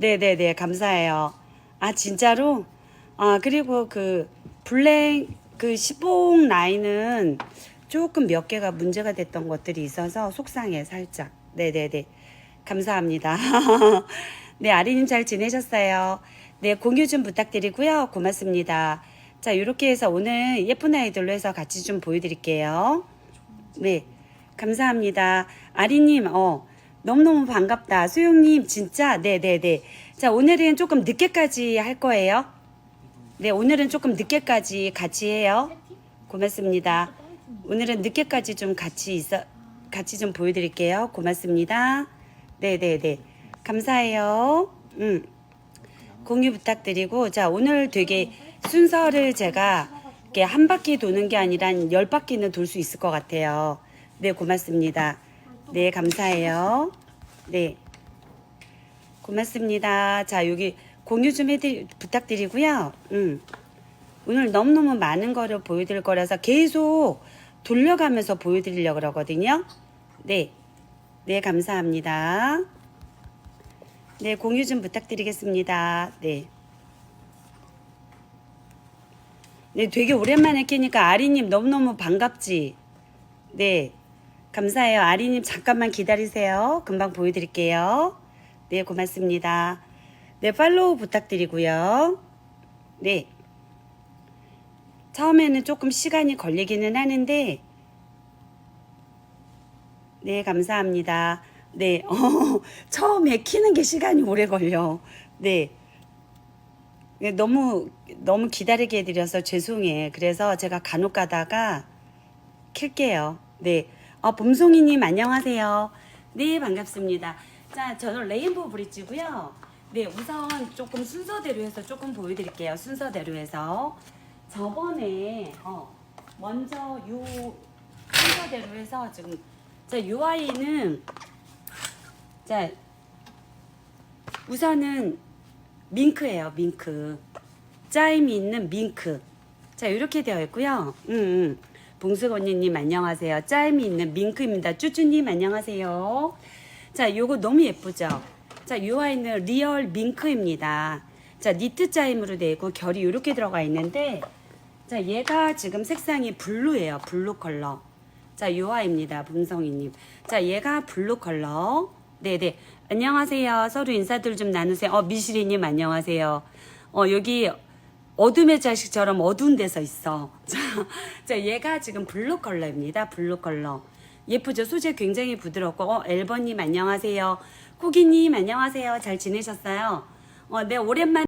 네네네 감사해요. 아 진짜로? 아 그리고 그 블랙 그 시봉 라인은 조금 몇 개가 문제가 됐던 것들이 있어서 속상해 살짝. 네네네 감사합니다. 네 아리님 잘 지내셨어요? 네 공유 좀 부탁드리고요 고맙습니다. 자 이렇게 해서 오늘 예쁜 아이들로 해서 같이 좀 보여드릴게요. 네 감사합니다. 아리님 어 너무너무 반갑다. 수용님 진짜 네네네. 자 오늘은 조금 늦게까지 할 거예요. 네 오늘은 조금 늦게까지 같이 해요. 고맙습니다. 오늘은 늦게까지 좀 같이 있어 같이 좀 보여드릴게요. 고맙습니다. 네네네 감사해요. 음 공유 부탁드리고 자 오늘 되게 순서를 제가 이렇게 한 바퀴 도는 게 아니라 한열 바퀴는 돌 수 있을 것 같아요. 네 고맙습니다. 네 감사해요. 네 고맙습니다. 자 여기 공유 좀 해드 부탁드리고요. 음. 오늘 너무너무 많은 거를 보여드릴 거라서 계속 돌려가면서 보여드리려고 그러거든요. 네. 네, 감사합니다. 네, 공유 좀 부탁드리겠습니다. 네. 네, 되게 오랜만에 키니까 아리님 너무너무 반갑지? 네. 감사해요. 아리님 잠깐만 기다리세요. 금방 보여드릴게요. 네, 고맙습니다. 네, 팔로우 부탁드리고요. 네. 처음에는 조금 시간이 걸리기는 하는데, 네, 감사합니다. 네, 어, 처음에 키는 게 시간이 오래 걸려. 네. 네, 너무, 너무 기다리게 해드려서 죄송해. 그래서 제가 간혹 가다가 킬게요. 네. 어, 봄송이님 안녕하세요. 네, 반갑습니다. 자, 저는 레인보우 브릿지고요. 네, 우선 조금 순서대로 해서 조금 보여드릴게요. 순서대로 해서. 저번에, 어, 먼저 요 순서대로 해서 지금, 자, 요 아이는, 자, 우선은 밍크예요, 밍크. 짜임이 있는 밍크. 자, 이렇게 되어 있고요. 음, 음. 봉숙 언니님 안녕하세요. 짜임이 있는 밍크입니다. 쭈쭈님 안녕하세요. 자, 요거 너무 예쁘죠? 자, 요 아이는 리얼 밍크입니다. 자, 니트 짜임으로 되어 있고 결이 이렇게 들어가 있는데 자, 얘가 지금 색상이 블루예요. 블루 컬러. 자, 요 아이입니다. 봉성이님. 자, 얘가 블루 컬러. 네네. 안녕하세요. 서로 인사들 좀 나누세요. 어, 미시리님 안녕하세요. 어, 여기 어둠의 자식처럼 어두운 데서 있어. 자, 자, 얘가 지금 블루 컬러입니다. 블루 컬러. 예쁘죠? 소재 굉장히 부드럽고, 어, 엘버님 안녕하세요. 쿠기님 안녕하세요. 잘 지내셨어요? 어, 네, 오랜만에